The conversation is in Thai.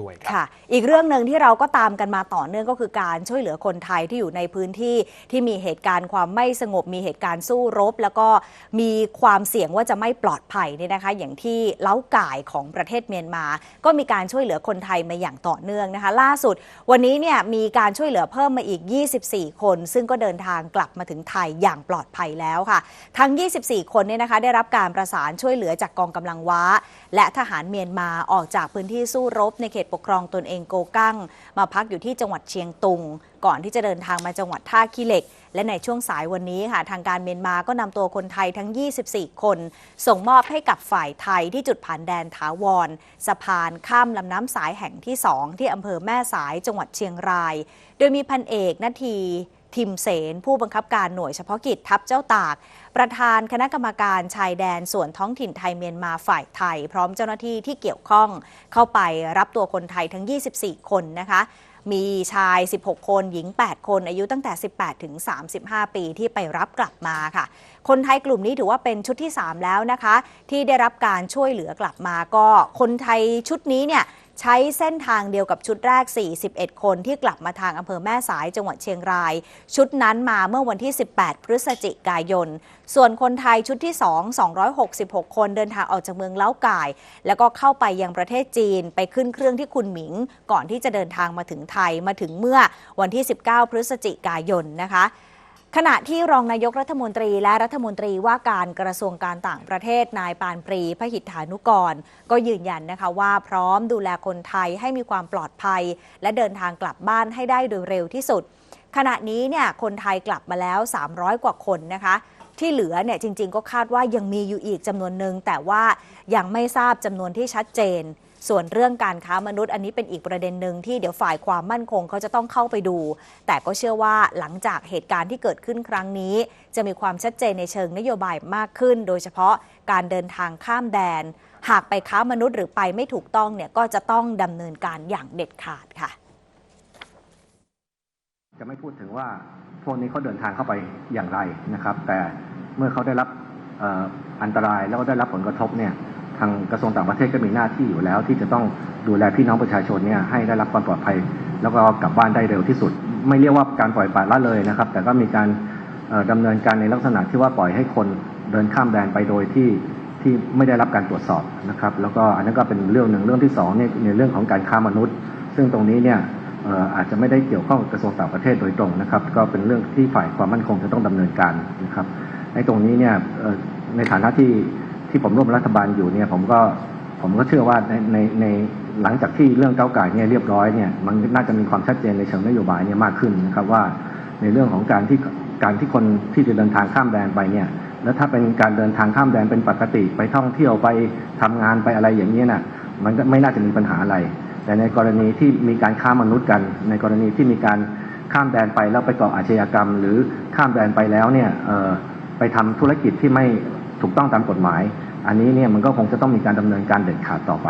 ด้วยครับค่ะ อีกเรื่องหนึ่งที่เราก็ตามกันมาต่อเนื่องก็คือการช่วยเหลือคนไทยที่อยู่ในพื้นที่ที่มีเหตุการณ์ความไม่สงบ มีเหตุการณ์สู้รบ แล้วก็มีความเสี่ยงว่าจะไม่ปลอดภัยเนี่ยนะคะ อย่างที่เล้าก่ายของประเทศเมียนมา ก็มีการช่วยเหลือคนไทยมาอย่างต่อเนื่องนะคะ ล่าสุด วันนี้เนี่ยมีการช่วยเหลือเพิ่มมาอีก 24 คน ซึ่งก็เดินทางกลับมาถึงไทยอย่างปลอดภัยแล้วค่ะ ทั้ง 24 คนเนี่ยนะคะได้รับการประสานช่วยเหลือจากกองกำลังว้า และทหารเมียนมาออกจากพื้นที่สู้รบในเขตปกครองตนเองโกกั้ง มาพักอยู่ที่จังหวัดเชียงตุง ก่อนที่จะเดินทางมาจังหวัดท่าขี้เหล็ก และในช่วงสายวันนี้ค่ะ ทางการเมียนมาก็นำตัวคนไทยทั้ง 24 คน ส่งมอบให้กับฝ่ายไทยที่จุดผ่านแดนถาวรสะพานข้ามลำน้ำสายแห่งที่ 2 ที่อำเภอแม่สายจังหวัดเชียงราย โดยมีพันเอกนาที ทิมเสน ผู้บังคับการหน่วยเฉพาะกิจทัพเจ้าตาก ประธานคณะกรรมการชายแดนส่วนท้องถิ่นไทยเมียนมาฝ่ายไทย พร้อมเจ้าหน้าที่ที่เกี่ยวข้องเข้าไปรับตัวคนไทยทั้ง 24 คนนะคะมีชาย 16 คน หญิง 8 คน อายุตั้งแต่ 18 ถึง 35 ปีที่ไปรับกลับมาค่ะ คนไทยกลุ่มนี้ถือว่าเป็นชุดที่ 3 แล้วนะคะ ที่ได้รับการช่วยเหลือกลับมาก็คนไทยชุดนี้เนี่ย ใช้เส้นทางเดียวกับชุดแรก 41 คนที่กลับมาทางอำเภอแม่สายจังหวัดเชียงราย ชุดนั้นมาเมื่อวันที่ 18 พฤศจิกายน ส่วนคนไทยชุดที่ 2 266 คนเดินทางออกจากเมืองเล้าก่าย แล้วก็เข้าไปยังประเทศจีนไปขึ้นเครื่องที่คุณหมิง ก่อนที่จะเดินทางมาถึงไทยมาถึงเมื่อวันที่ 19 พฤศจิกายนนะคะ ขณะที่รองนายกรัฐมนตรีและรัฐมนตรีว่าการกระทรวงการต่างประเทศนายปานปรีพหิทธานุกร ก็ยืนยันนะคะว่าพร้อมดูแลคนไทยให้มีความปลอดภัย และเดินทางกลับบ้านให้ได้โดยเร็วที่สุด ขณะนี้เนี่ยคนไทยกลับมาแล้ว 300 กว่าคนนะคะ ที่เหลือเนี่ยจริง ๆ ก็คาดว่ายังมีอยู่อีกจำนวนหนึ่งแต่ว่ายังไม่ทราบจำนวนที่ชัดเจน ส่วนเรื่องการค้ามนุษย์อันนี้เป็นอีกประเด็นหนึ่งที่เดี๋ยวฝ่ายความมั่นคงเขาจะต้องเข้าไปดู แต่ก็เชื่อว่าหลังจากเหตุการณ์ที่เกิดขึ้นครั้งนี้ จะมีความชัดเจนในเชิงนโยบายมากขึ้น โดยเฉพาะการเดินทางข้ามแดน หากไปค้ามนุษย์หรือไปไม่ถูกต้องเนี่ยก็จะต้องดำเนินการอย่างเด็ดขาดค่ะ จะไม่พูดถึงว่าพวกนี้เขาเดินทางเข้าไปอย่างไรนะครับ แต่เมื่อเขาได้รับอ่ออันตรายแล้วก็ได้รับผลกระทบเนี่ย ทางกระทรวงต่างประเทศก็มีหน้าที่อยู่แล้ว ที่จะต้องดูแลพี่น้องประชาชนเนี่ยให้ได้รับความปลอดภัย แล้วก็กลับบ้านได้เร็วที่สุด ไม่เรียกว่าการปล่อยปละละเลยนะครับ แต่ก็มีการเอ่อดำเนินการในลักษณะที่ว่าปล่อยให้คนเดินข้ามแดนไปโดยที่ที่ไม่ได้รับการตรวจสอบนะครับแล้วก็อันนั้นก็เป็นเรื่องหนึ่งเรื่องที่สองเนี่ยในเรื่องของการค้ามนุษย์ ซึ่งตรงนี้เนี่ยอาจจะไม่ได้เกี่ยวข้องกับกระทรวงต่างประเทศโดยตรงนะครับ ก็เป็นเรื่องที่ฝ่ายความมั่นคงจะต้องดำเนินการนะครับในตรงนี้เนี่ยในฐานะที่ ที่ผมร่วมรัฐบาลอยู่เนี่ยผมก็ผมก็เชื่อว่าในในในหลังจากที่เรื่องเก้าไก่เนี่ยเรียบร้อยเนี่ยมันน่าจะมีความชัดเจนในเชิงนโยบายเนี่ยมากขึ้นนะครับว่าในเรื่องของการที่การที่คนที่จะเดินทางข้ามแดนไปเนี่ยแล้วถ้าเป็นการเดินทางข้ามแดนเป็นปกติไปท่องเที่ยวไปทำงานไปอะไรอย่างนี้ยน่ะมันก็ไม่น่าจะมีปัญหาอะไร แต่ในกรณีที่มีการค้ามนุษย์กัน ในกรณีที่มีการข้ามแดนไปแล้วไปก่ออาชญากรรม หรือข้ามแดนไปแล้วเนี่ยเออไปทำธุรกิจที่ไม่ ถูกต้องตามกฎหมาย อันนี้เนี่ยมันก็คงจะต้องมีการดำเนินการเด็ดขาดต่อไป